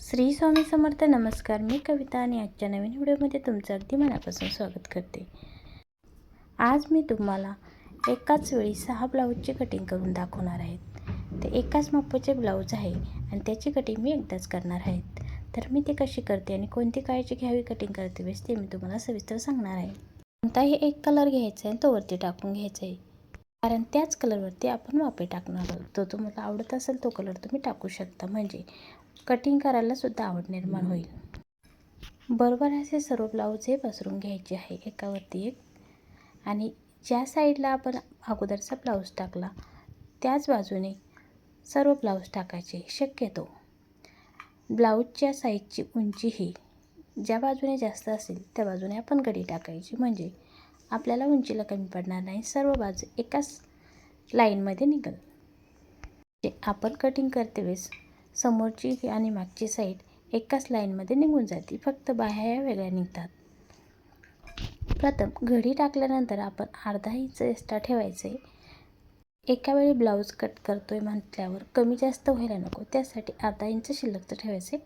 श्री स्वामी समर्थ नमस्कार. मी कविता आणि आजच्या नवीन व्हिडिओमध्ये तुमचं अगदी मनापासून स्वागत करते. आज मी तुम्हाला एकाच वेळी सहा ब्लाऊजची कटिंग करून दाखवणार आहेत ते एकाच मापाचे ब्लाऊज आहे आणि त्याची कटिंग मी एकदाच करणार आहेत तर मी ते कशी करते आणि कोणती काळजी घ्यावी कटिंग करते वेळेस ते मी तुम्हाला सविस्तर सांगणार आहे. कोणताही एक कलर घ्यायचा आहे तो वरती टाकून घ्यायचा आहे. कारण त्याच कलरवरती आपण वापे टाकणार आहोत. तो तुम्हाला आवडत असेल तो कलर तुम्ही टाकू शकता. म्हणजे कटिंग करायला सुद्धा आवड निर्माण होईल. बरोबर असे सर्व ब्लाऊज हे पसरून घ्यायचे आहे. एकावरती एक. आणि ज्या साईडला आपण अगोदरचा ब्लाऊज टाकला त्याच बाजूने सर्व ब्लाऊज टाकायचे. शक्यतो ब्लाऊजच्या साईजची उंची ही ज्या बाजूने जास्त असेल त्या बाजूने आपण गडी टाकायची. म्हणजे आपल्याला उंचीला कमी पडणार नाही. सर्व बाजू एकाच लाईनमध्ये निघल. जे आपण कटिंग करते वेळेस समोरची आणि मागची साईड एकाच लाईनमध्ये निघून जाते. फक्त बाह्या वेगळ्या निघतात. प्रथम घडी टाकल्यानंतर आपण अर्धा इंच एक्स्ट्रा ठेवायचे. एका वेळी ब्लाऊज कट करतोय म्हटल्यावर कमी जास्त व्हायला नको. त्यासाठी अर्धा इंच शिल्लकचं ठेवायचे.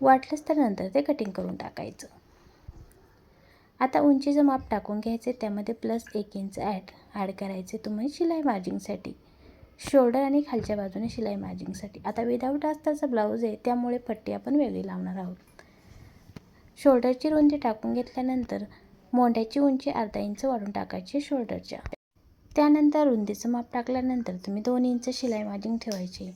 वाटलंच तर नंतर ते कटिंग करून टाकायचं. आता उंचीचं माप टाकून घ्यायचे त्यामध्ये प्लस एक इंच ॲड ॲड करायचे तुम्ही शिलाई मार्जिंगसाठी शोल्डर आणि खालच्या बाजूने शिलाई मार्जिंगसाठी आता विदाऊट आस्तरचा ब्लाऊज आहे त्यामुळे पट्टी आपण वेगळी लावणार आहोत. शोल्डरची रुंदी टाकून घेतल्यानंतर मोंड्याची उंची अर्धा इंच वाढून टाकायची शोल्डरच्या त्यानंतर रुंदीचं माप टाकल्यानंतर तुम्ही दोन इंच शिलाई मार्जिंग ठेवायची.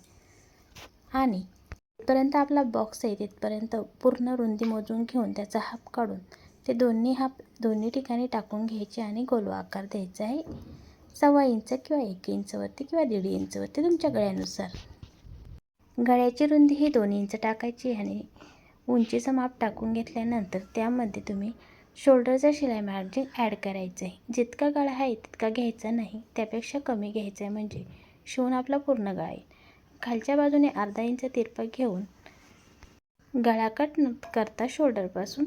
आणि जिथपर्यंत आपला बॉक्स आहे तिथपर्यंत पूर्ण रुंदी मोजून घेऊन त्याचा हाफ काढून ते दोन्ही हा दोन्ही ठिकाणी टाकून घ्यायचे आणि गोलवा आकार द्यायचा आहे. सव्वा इंच किंवा एक इंचवरती किंवा दीड इंचवरती तुमच्या गळ्यानुसार. गळ्याची रुंदी ही दोन इंच टाकायची आणि उंचीचं माप टाकून घेतल्यानंतर त्यामध्ये तुम्ही शोल्डरचं शिलाई मार्जिन ॲड करायचं आहे. जितका गळा आहे तितका घ्यायचा नाही. त्यापेक्षा कमी घ्यायचा आहे म्हणजे शिवून आपला पूर्ण गळा येईल. खालच्या बाजूने अर्धा इंच तिरपा घेऊन गळा कट न करता शोल्डरपासून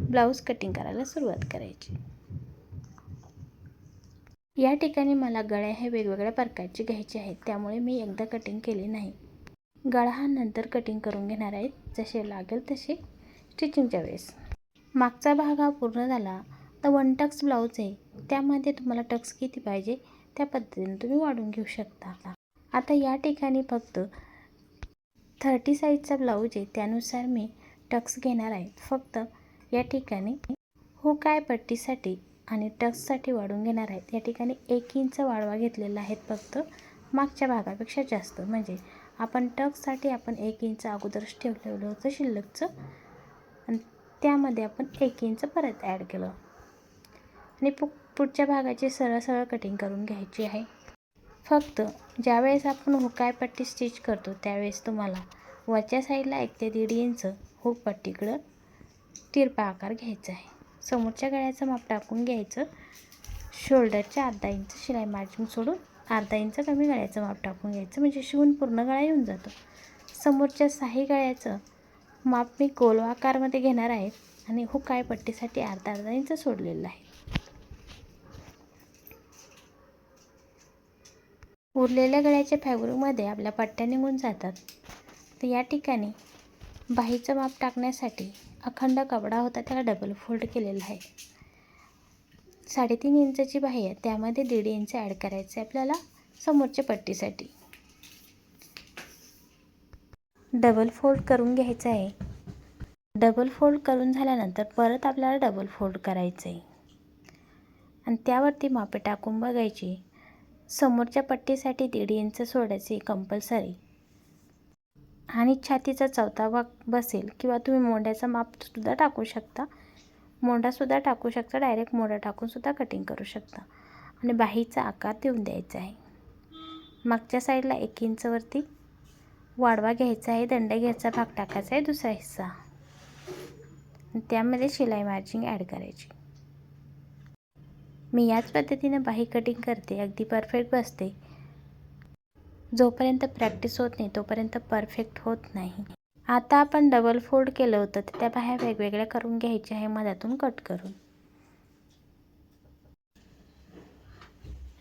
ब्लाऊज कटिंग करायला सुरुवात करायची. या ठिकाणी मला गळ्या हे वेगवेगळ्या प्रकारचे घ्यायचे आहेत त्यामुळे मी एकदा कटिंग केली नाही. गळा हा नंतर कटिंग करून घेणार आहे जसे लागेल तसे स्टिचिंगच्या वेळेस. मागचा भाग हा पूर्ण झाला तर वन टक्स ब्लाऊज आहे त्यामध्ये तुम्हाला टक्स किती पाहिजे त्या पद्धतीने तुम्ही वाढून घेऊ शकता. आता या ठिकाणी फक्त थर्टी साईजचा ब्लाऊज आहे त्यानुसार मी टक्स घेणार आहे फक्त या ठिकाणी हुकाय पट्टीसाठी आणि टक्ससाठी वाढून घेणार आहेत. या ठिकाणी एक इंच वाढवा घेतलेला आहे फक्त मागच्या भागापेक्षा जास्त. म्हणजे आपण टक्ससाठी आपण एक इंच अगोदरच ठेवलेलं होतं शिल्लकचं. आणि त्यामध्ये आपण एक इंच परत ॲड केलं. आणि पु पुढच्या भागाची सरळ सरळ कटिंग करून घ्यायची आहे. फक्त ज्यावेळेस आपण हुकाय पट्टी स्टिच करतो त्यावेळेस तुम्हाला वरच्या साईडला एक ते दीड इंच हुक पट्टीकडं तिरपा आकार घ्यायचा आहे. समोरच्या गळ्याचं माप टाकून घ्यायचं. शोल्डरच्या अर्धा इंच शिलाई मार्जिन सोडून अर्धा इंच कमी गळ्याचं माप टाकून घ्यायचं. म्हणजे शिवून पूर्ण गळा येऊन जातो. समोरच्या साही गळ्याचं माप मी गोल आकारमध्ये घेणार आहे आणि हुकाय पट्टीसाठी अर्धा अर्धा इंच सोडलेलं आहे. उरलेल्या गळ्याच्या फॅब्रिकमध्ये आपल्या पट्ट्या निघून जातात. तर या ठिकाणी बाहीचं माप टाकण्यासाठी अखंड कपडा होता त्याला डबल फोल्ड केलेला आहे. साडेतीन इंचाची बाही आहे त्यामध्ये दीड इंच ॲड करायचं आहे आपल्याला समोरच्या पट्टीसाठी. डबल फोल्ड करून घ्यायचं आहे. डबल फोल्ड करून झाल्यानंतर परत आपल्याला डबल फोल्ड करायचं आहे आणि त्यावरती मापे टाकून बघायची. समोरच्या पट्टीसाठी दीड इंच सोडायची कंपल्सरी आणि छातीचा चौथा भाग बसेल किंवा तुम्ही मोंड्याचं मापसुद्धा टाकू शकता. मोंडासुद्धा टाकू शकता. डायरेक्ट मोंडा टाकूनसुद्धा कटिंग करू शकता. आणि बाहीचा आकार देऊन द्यायचा आहे. मागच्या साईडला एक इंचवरती वाढवा घ्यायचा आहे. दंड घ्यायचा भाग टाकायचा आहे. दुसरा हिस्सा. त्यामध्ये शिलाई मार्जिंग ॲड करायची. मी याच पद्धतीने बाही कटिंग करते. अगदी परफेक्ट बसते. जोपर्यंत प्रॅक्टिस होत नाही तोपर्यंत परफेक्ट होत नाही. आता आपण डबल फोल्ड केलं होतं तर त्या बाह्या वेगवेगळ्या करून घ्यायच्या आहे मधातून कट करून.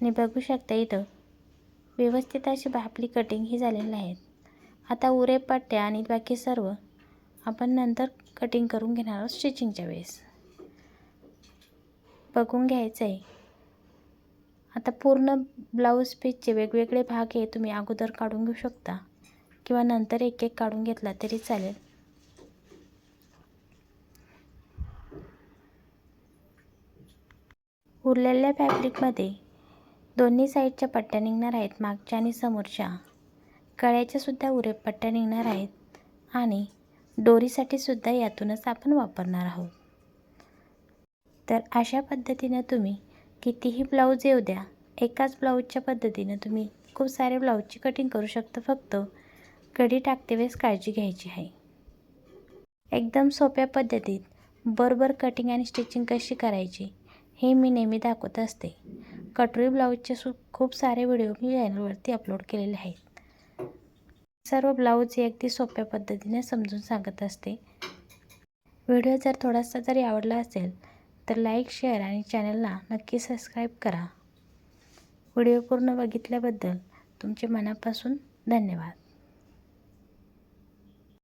आणि बघू शकता इथं व्यवस्थित अशी आपली कटिंग ही झालेली आहे आता उरे पट्ट्या आणि बाकी सर्व आपण नंतर कटिंग करून घेणार आहोत स्टिचिंगच्या वेळेस. बघून घ्यायचं आहे आता पूर्ण ब्लाऊज पीसचे वेगवेगळे भाग हे तुम्ही अगोदर काढून घेऊ शकता. किंवा नंतर एक एक काढून घेतला तरी चालेल. उरलेल्या फॅब्रिकमध्ये दोन्ही साईडच्या पट्ट्या निघणार आहेत मागच्या आणि समोरच्या. कळ्याच्यासुद्धा सुद्धा पट्ट्या निघणार आहेत आणि डोरीसाठीसुद्धा यातूनच आपण वापरणार आहोत. तर अशा पद्धतीनं तुम्ही कितीही ब्लाऊज येऊ द्या एकाच ब्लाऊजच्या पद्धतीनं तुम्ही खूप सारे ब्लाऊजची कटिंग करू शकता फक्त. कडी टाकते वेळेस काळजी घ्यायची आहे. एकदम सोप्या पद्धतीत बरोबर कटिंग आणि स्टिचिंग कशी करायची हे मी नेहमी दाखवत असते. कटोरी ब्लाऊजचे सु खूप सारे व्हिडिओ मी चॅनलवरती अपलोड केलेले आहेत. सर्व ब्लाऊज हे अगदी सोप्या पद्धतीने समजून सांगत असते. व्हिडिओ जर थोडासा जरी आवडला असेल तर लाईक शेअर आणि चॅनलला नक्की सबस्क्राईब करा. व्हिडिओ पूर्ण बघितल्याबद्दल तुमचे मनापासून धन्यवाद.